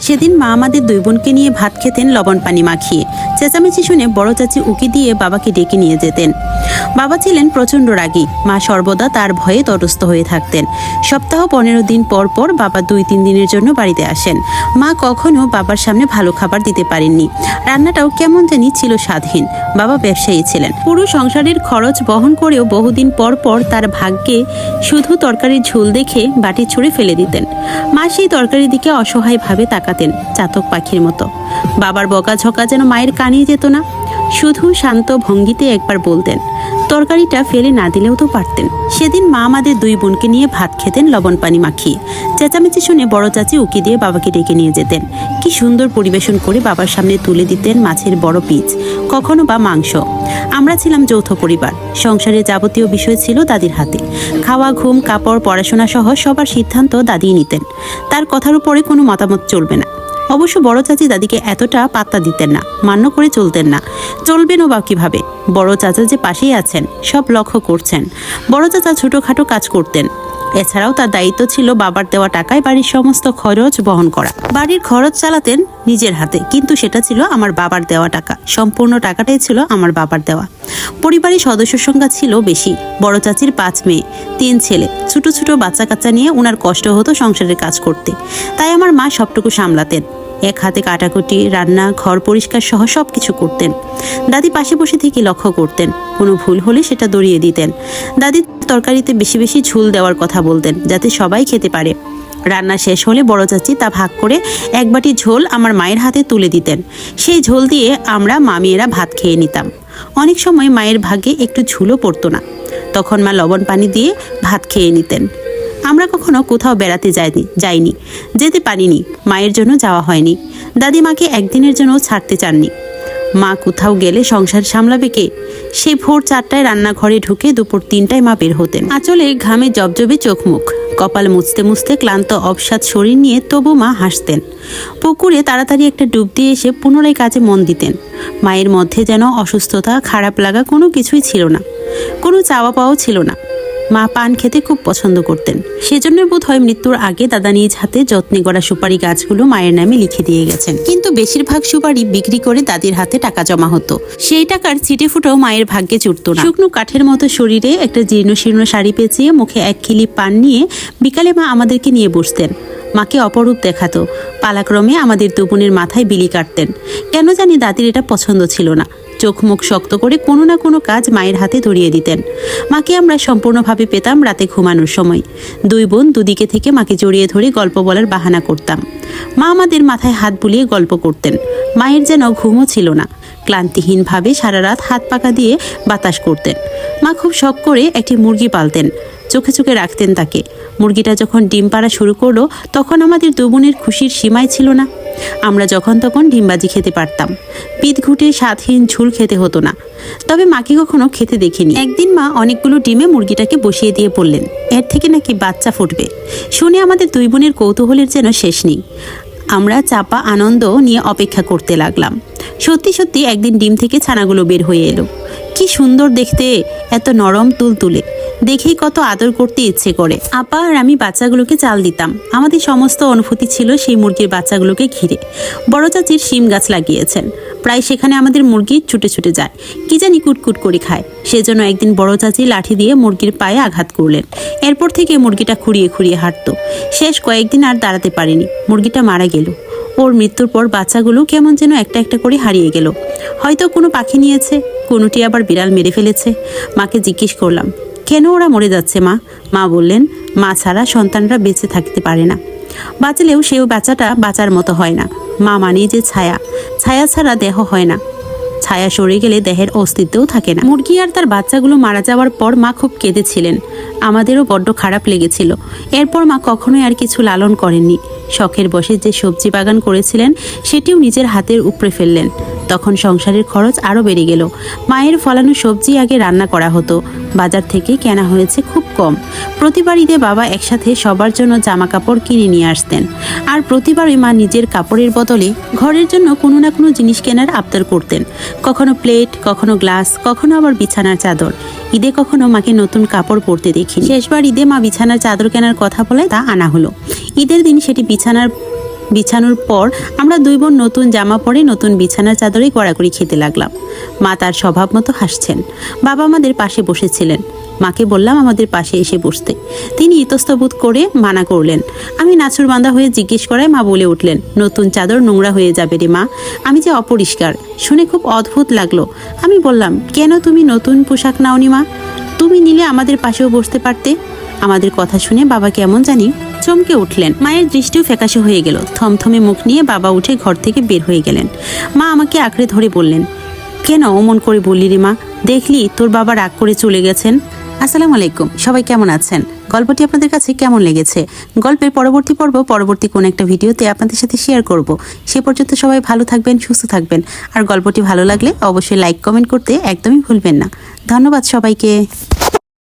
সেদিন মা আমাদের দুই বোনকে নিয়ে ভাত খেতেন, লবণ পানি মাখিয়ে। চেঁচামেচি শুনে বড় চাচি উকি দিয়ে বাবাকে ডেকে নিয়ে যেতেন। বাবা ছিলেন প্রচণ্ড রাগী। মা সর্বদা তার ভয়ে তটস্থ হয়ে থাকতেন। সপ্তাহ পনেরো দিন পর পর বাবা দুই তিন দিনের জন্য বাড়িতে আসেন। মা কখনো বাবার সামনে ভালো খাবার দিতে পারেননি। রান্নাটাও কেমন জানি ছিল স্বাধীন। বাবা ব্যবসায়ী ছিলেন। পুরো সংসারের খরচ বহন করেও বহুদিন পর পর তার ভাগ্যে শুধু তরকারির ঝোল দেখে বাটি ছুঁড়ে ফেলে দিতেন। মা সেই তরকারির দিকে অসহায়ভাবে তাকাতেন, চাতক পাখির মতো। বাবার বকাঝকা যেন মায়ের কানেই যেত না। শুধু শান্ত ভঙ্গিতে একবার বলতেন, তরকারিটা ফেলে না দিলেও তো পারতেন। সেদিন মা আমাদের দুই বোনকে নিয়ে ভাত খেতেন লবণ পানি মাখিয়ে। চেঁচামেচি শুনে বড় চাচি উকি দিয়ে বাবাকে ডেকে নিয়ে যেতেন। কি সুন্দর পরিবেশন করে বাবার সামনে তুলে দিতেন মাছের বড় পিচ, কখনো বা মাংস। আমরা ছিলাম যৌথ পরিবার, সংসারে যাবতীয় বিষয় ছিল দাদির হাতে। খাওয়া, ঘুম, কাপড়, পড়াশোনা সহ সবার সিদ্ধান্ত দাদিই নিতেন। তার কথার উপরে কোনো মতামত চলবে না। অবশ্য বড় চাচি দাদিকে এতটা পাত্তা দিতেন না, মান্য করে চলতেন না। চলবেনও বা কীভাবে? বড় চাচা যে পাশেই আছেন, সব লক্ষ্য করছেন। বড় চাচা ছোটোখাটো কাজ করতেন। এছাড়াও তার দায়িত্ব ছিল বাবার দেওয়া টাকায় বাড়ির সমস্ত খরচ বহন করা। বাড়ির খরচ চালাতেন নিজের হাতে, কিন্তু সেটা ছিল আমার বাবার দেওয়া টাকা। সম্পূর্ণ টাকাটাই ছিল আমার বাবার দেওয়া। পরিবারের সদস্য সংখ্যা ছিল বেশি। বড় চাচির পাঁচ মেয়ে, তিন ছেলে। ছোট ছোট বাচ্চা কাচ্চা নিয়ে ওনার কষ্ট হতো সংসারের কাজ করতে। তাই আমার মা সবটুকু সামলাতেন। এক হাতে কাটাকুটি, রান্না, ঘর পরিষ্কার সহ সব কিছু করতেন। দাদি পাশে বসে থেকে লক্ষ্য করতেন, কোনো ভুল হলে সেটা দড়িয়ে দিতেন। দাদি তরকারিতে বেশি বেশি ঝুল দেওয়ার কথা বলতেন, যাতে সবাই খেতে পারে। রান্না শেষ হলে বড় চাচি তা ভাগ করে এক বাটি ঝোল আমার মায়ের হাতে তুলে দিতেন। সেই ঝোল দিয়ে আমরা মামিয়েরা ভাত খেয়ে নিতাম। অনেক সময় মায়ের ভাগে একটু ঝুলও পড়তো না। তখন মা লবণ পানি দিয়ে ভাত খেয়ে নিতেন। আমরা কখনো কোথাও বেড়াতে যাইনি যাইনি, যেতে পারিনি, মায়ের জন্য যাওয়া হয়নি। দাদিমাকে একদিনের জন্য ছাড়তে চাননি। মা কোথাও গেলে সংসার সামলাবে কে? সে ভোর চারটায় রান্নাঘরে ঢুকে দুপুর তিনটায় মা বের হতেন। আঁচলে ঘামে জবজবে চোখ মুখ কপাল মুছতে মুছতে ক্লান্ত, অবসাদ শরীর নিয়ে তবু মা হাসতেন। পুকুরে তাড়াতাড়ি একটা ডুব দিয়ে এসে পুনরায় কাজে মন দিতেন। মায়ের মধ্যে যেন অসুস্থতা, খারাপ লাগা কোনো কিছুই ছিল না। কোনো চাওয়া পাওয়াও ছিল না। মা পান খেতে খুব পছন্দ করতেন। সেজন্য বোধ হয় মৃত্যুর আগে দাদা নিজ হাতে যত্নে গড়া সুপারি গাছগুলো মায়ের নামে লিখে দিয়ে গেছেন। কিন্তু বেশিরভাগ সুপারি বিক্রি করে দাদির হাতে টাকা জমা হতো। সেই টাকার ছিটে ফুটেও মায়ের ভাগ্যে জুটতো না। শুকনো কাঠের মতো শরীরে একটা জীর্ণ শীর্ণ শাড়ি পেঁচিয়ে মুখে এক খিলি পান নিয়ে বিকালে মা আমাদেরকে নিয়ে বসতেন। মাকে অপরূপ দেখাতো। পালাক্রমে আমাদের দুপুনের মাথায় বিলি কাটতেন। কেন জানি দাদির এটা পছন্দ ছিল না। চোখ মুখ শক্ত করে কোনো না কোনো কাজ মায়ের হাতে ধরিয়ে দিতেন। মাকে আমরা সম্পূর্ণভাবে পেতাম রাতে ঘুমানোর সময়। দুই বোন দুদিকে থেকে মাকে জড়িয়ে ধরে গল্প বলার বাহানা করতাম। মা আমাদের মাথায় হাত বুলিয়ে গল্প করতেন। মায়ের যেন ঘুমও ছিল না। ক্লান্তিহীনভাবে সারা রাত হাত পাকা দিয়ে বাতাস করতেন। মা খুব শখ করে একটি মুরগি পালতেন। চোখে চোখে রাখতেন তাকে। মুরগিটা যখন ডিম পাড়া শুরু করল, তখন আমাদের দু বোনের খুশির সীমাই ছিল না। আমরা যখন তখন ডিমবাজি খেতে পারতাম। পিঠ ঘুটে স্বাদহীন ঝুল খেতে হতো না। তবে মাকে কখনো খেতে দেখিনি। একদিন মা অনেকগুলো ডিমে মুরগিটাকে বসিয়ে দিয়ে বললেন, এর থেকে নাকি বাচ্চা ফুটবে? শুনে আমাদের দুই বোনের কৌতূহলের যেন শেষ নেই। আমরা চাপা আনন্দ নিয়ে অপেক্ষা করতে লাগলাম। সত্যি সত্যি একদিন ডিম থেকে ছানাগুলো বের হয়ে এলো। কি সুন্দর দেখতে, এত নরম তুলতুলে। দেখেই কত আদর করতে ইচ্ছে করে। আপা আর আমি বাচ্চাগুলোকে চাল দিতাম। আমাদের সমস্ত অনুভূতি ছিল সেই মুরগির বাচ্চাগুলোকে ঘিরে। বড় চাচির শিম গাছ লাগিয়েছেন। প্রায় সেখানে আমাদের মুরগি ছুটে ছুটে যায়। কি জানি কুটকুট করে খায়। সেজন্য একদিন বড় চাচি লাঠি দিয়ে মুরগির পায়ে আঘাত করলেন। এরপর থেকে মুরগিটা খুঁড়িয়ে খুঁড়িয়ে হাঁটতো। শেষ কয়েকদিন আর দাঁড়াতে পারেনি। মুরগিটা মারা গেল। ওর মৃত্যুর পর বাচ্চাগুলো কেমন যেন একটা একটা করে হারিয়ে গেল। হয়তো কোনো পাখি নিয়েছে, কোনোটি আবার বিড়াল মেরে ফেলেছে। মাকে জিজ্ঞেস করলাম, কেন ওরা মরে যাচ্ছে, মা? মা বললেন, মা ছাড়া সন্তানরা বেঁচে থাকতে পারে না। বাঁচলেও সেও বাচ্চাটা বাঁচার মতো হয় না। মা মানেই যে ছায়া। ছায়া ছাড়া দেহ হয় না। ছায়া সরে গেলে দেহের অস্তিত্বও থাকে না। মুরগি আর তার বাচ্চাগুলো মারা যাওয়ার পর মা খুব কেঁদেছিলেন। আমাদেরও বড্ড খারাপ লেগেছিল। এরপর মা কখনোই আর কিছু লালন করেননি। শখের বসে যে সবজি বাগান করেছিলেন, সেটিও নিজের হাতের উপরে ফেললেন। তখন সংসারের খরচ আরও বেড়ে গেল। মায়ের ফলানো সবজি আগে রান্না করা হতো। বাজার থেকে কেনা হয়েছে খুব কম। প্রতিবার ঈদে বাবা একসাথে সবার জন্য জামা কাপড় কিনে নিয়ে আসতেন। আর প্রতিবারই মা নিজের কাপড়ের বদলে ঘরের জন্য কোনো না কোনো জিনিস কেনার আবদার করতেন। কখনো প্লেট, কখনো গ্লাস, কখনো আবার বিছানার চাদর। ঈদে কখনো মাকে নতুন কাপড় পরতে দেখি। শেষবার ঈদে মা বিছানার চাদর কেনার কথা বলে তা আনা হলো। ঈদের দিন সেটি বিছানার বিছানোর পর আমরা দুই বোন নতুন জামা পরে নতুন বিছানার চাদরে গড়াগড়ি খেতে লাগলাম। মা তার স্বভাব মতো হাসছেন। বাবা আমাদের পাশে বসেছিলেন। মাকে বললাম আমাদের পাশে এসে বসতে। তিনি ইতস্তবোধ করে মানা করলেন। আমি নাচুর বান্ধা হয়ে জিজ্ঞেস করায় মা বলে উঠলেন, নতুন চাদর নোংরা হয়ে যাবে রে মা। আমি যে অপরিষ্কার। শুনে খুব অদ্ভুত লাগল। আমি বললাম, কেন তুমি নতুন পোশাক নাওনি মা? তুমি নিলে আমাদের পাশেও বসতে পারতে? আমাদের কথা শুনে বাবা কেমন জানি চমকে উঠলেন। মায়ের দৃষ্টিও ফ্যাকাশে হয়ে গেল। থমথমে মুখ নিয়ে বাবা উঠে ঘর থেকে বের হয়ে গেলেন। মা আমাকে আঁকড়ে ধরে বললেন, কেন অমন করে বললি রে মা? দেখলি তোর বাবা রাগ করে চলে গেছেন? আসসালামু আলাইকুম। সবাই কেমন আছেন? গল্পটি আপনাদের কাছে কেমন লেগেছে? গল্পের পরবর্তী পর্ব পরবর্তী কোন একটা ভিডিওতে আপনাদের সাথে শেয়ার করব। সে পর্যন্ত সবাই ভালো থাকবেন, সুস্থ থাকবেন। আর গল্পটি ভালো লাগলে অবশ্যই লাইক কমেন্ট করতে একদমই ভুলবেন না। ধন্যবাদ সবাইকে।